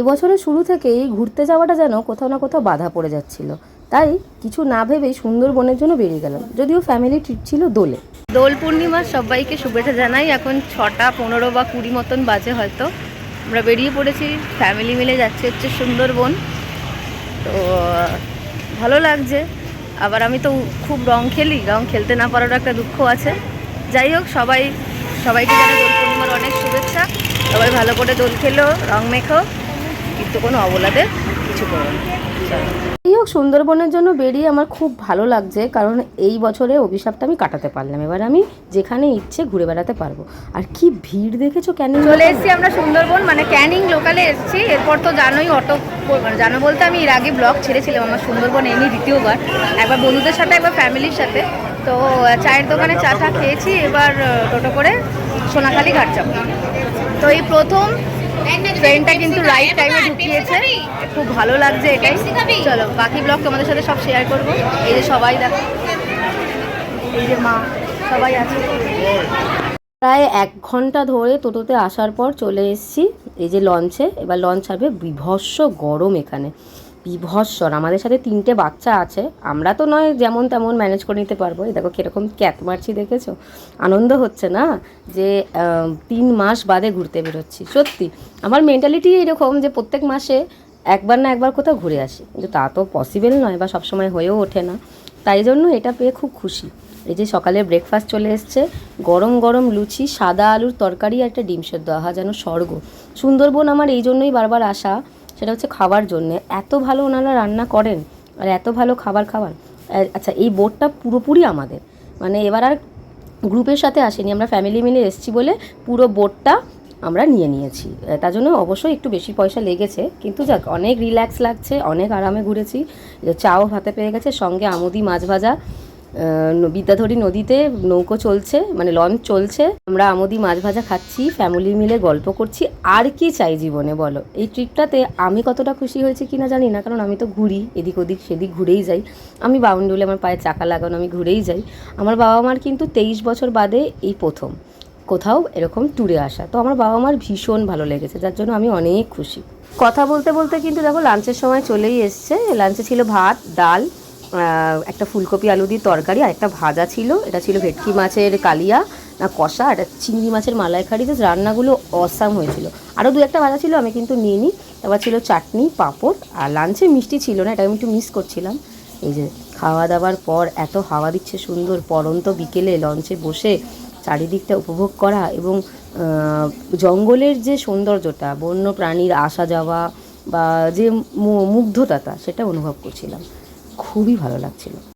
এবছরের শুরু থেকেই ঘুরতে যাওয়াটা যেন কোথাও না কোথাও বাধা পড়ে যাচ্ছিল। তাই কিছু না ভেবেই সুন্দরবনের জন্য বেরিয়ে গেলাম। যদিও ফ্যামিলি ট্রিপ ছিল দোলে। দোল পূর্ণিমার সবাইকে শুভেচ্ছা জানাই। এখন ছটা পনেরো বা কুড়ি মতন বাজে হয়তো। আমরা বেরিয়ে পড়েছি। ফ্যামিলি মিলে যাচ্ছি হচ্ছে সুন্দরবন। তো, ভালো লাগছে। আবার আমি তো খুব রং খেলি। রং খেলতে না পারারও একটা দুঃখ আছে। যাই হোক, সবাই, সবাইকে জানাই দোল পূর্ণিমার অনেক শুভেচ্ছা। সবাই ভালো করে দোল খেলো, রং মেখো। কিন্তু কোনো অবলাদের কিছু করো না। যাই হোক সুন্দরবনের জন্য বেরিয়ে আমার খুব ভালো লাগছে কারণ এই বছরে অভিশাপটা আমি কাটাতে পারলাম। এবার আমি যেখানে ইচ্ছে ঘুরে বেড়াতে পারব। আর কি ভিড় দেখেছ ক্যানিং চলে এসেছি আমরা সুন্দরবন মানে ক্যানিং লোকালে এসেছি। এরপর তো জানোই অটো মানে জানো বলতে আমি এর আগে ব্লগ ছেড়েছিলাম আমার সুন্দরবন এমনি দ্বিতীয়বার। একবার বন্ধুদের সাথে একবার ফ্যামিলির সাথে। তো চায়ের দোকানে চা খেয়েছি। এবার টোটো করে সোনাখালি ঘাট যাব। তো এই প্রথম ট্রেনটা কিন্তু রাইট টাইমে ঢুকিয়েছে। খুব ভালো লাগছে এটাই। চলো বাকি ব্লগ তোমাদের সাথে সব শেয়ার করব। এই যে সবাই দেখো এই যে মা সবাই আছে। প্রায় এক ঘণ্টা ধরে টোটোতে আসার পর চলে এসেছি। এই যে লঞ্চে এবার লঞ্চ হবে বিভৎস গরম এখানে। বিভৎসর। আমাদের সাথে তিনটে বাচ্চা আছে। আমরা তো নয় যেমন তেমন ম্যানেজ করে নিতে পারব। এই দেখো কীরকম ক্যাত মারছি, দেখেছ? আনন্দ হচ্ছে না যে তিন মাস বাদে ঘুরতে বেরোচ্ছি। সত্যি, আমার মেন্টালিটি এরকম যে প্রত্যেক মাসে একবার না একবার কোথাও ঘুরে আসি। কিন্তু তা তো পসিবল নয় বা সবসময় হয়েও ওঠে না। তাই জন্য এটা পেয়ে খুব খুশি। এই যে সকালে ব্রেকফাস্ট চলে এসছে। গরম গরম লুচি, সাদা আলুর তরকারি আর একটা ডিম সেদ্ধ। আহা, যেন স্বর্গ। সুন্দরবন আমার এই জন্যই বারবার আসা। সেটা হচ্ছে খাবার জন্যে। এত ভালো ওনারা রান্না করেন আর এত ভালো খাবার খাবার আচ্ছা এই বোটটা পুরোপুরি আমাদের। মানে এবার আর গ্রুপের সাথে আসেনি, আমরা ফ্যামিলি মিলে এসেছি বলে পুরো বোটটা আমরা নিয়ে নিয়েছি। তার জন্য অবশ্যই একটু বেশি পয়সা লেগেছে। কিন্তু যাক, অনেক রিল্যাক্স লাগছে, অনেক আরামে ঘুরেছি। চাও হাতে পেয়ে গেছে, সঙ্গে আমুদি মাছ ভাজা। বিদ্যাধরী নদীতে নৌকো চলছে মানে লঞ্চ চলছে। আমরা আমুদি মাছ ভাজা খাচ্ছি ফ্যামিলি মিলে গল্প করছি। আর কি চাই জীবনে বলো? এই ট্রিপটাতে আমি কতটা খুশি হয়েছি কিনা জানি না, কারণ আমি তো ঘুরি, এদিক ওদিক সেদিক ঘুরেই যাই। আমি বাউন্ডুলে আমার পায়ে চাকা লাগানো, আমি ঘুরেই যাই। আমার বাবা মার কিন্তু তেইশ বছর বাদে এই প্রথম। কোথাও এরকম ট্যুরে আসা। তো আমার বাবা মার ভীষণ ভালো লেগেছে, যার জন্য আমি অনেক খুশি। কথা বলতে বলতে কিন্তু দেখো লাঞ্চের সময় চলেই এসছে। লাঞ্চে ছিল ভাত, ডাল একটা ফুলকপি আলু দিয়ে তরকারি আর একটা ভাজা ছিল। এটা ছিল ভেটকি মাছের কালিয়া, না কষা, আর চিংড়ি মাছের মালাইকারি। জাস্ট রান্নাগুলো অসাম হয়েছিল। আরও দু একটা ভাজা ছিল, আমি কিন্তু নিয়ে নিই। তারপর ছিল চাটনি, পাঁপড়, আর লাঞ্চে মিষ্টি ছিল না, এটা আমি একটু মিস করছিলাম। এই যে খাওয়া দাওয়ার পর এত হাওয়া দিচ্ছে সুন্দর, পরন্ত বিকেলে লঞ্চে বসে চারিদিকটা উপভোগ করা এবং জঙ্গলের যে সৌন্দর্যটা, বন্য প্রাণীর আসা যাওয়া বা যে মু- মুগ্ধতাটা, সেটা অনুভব করছিলাম। খুবই ভালো লাগছিল।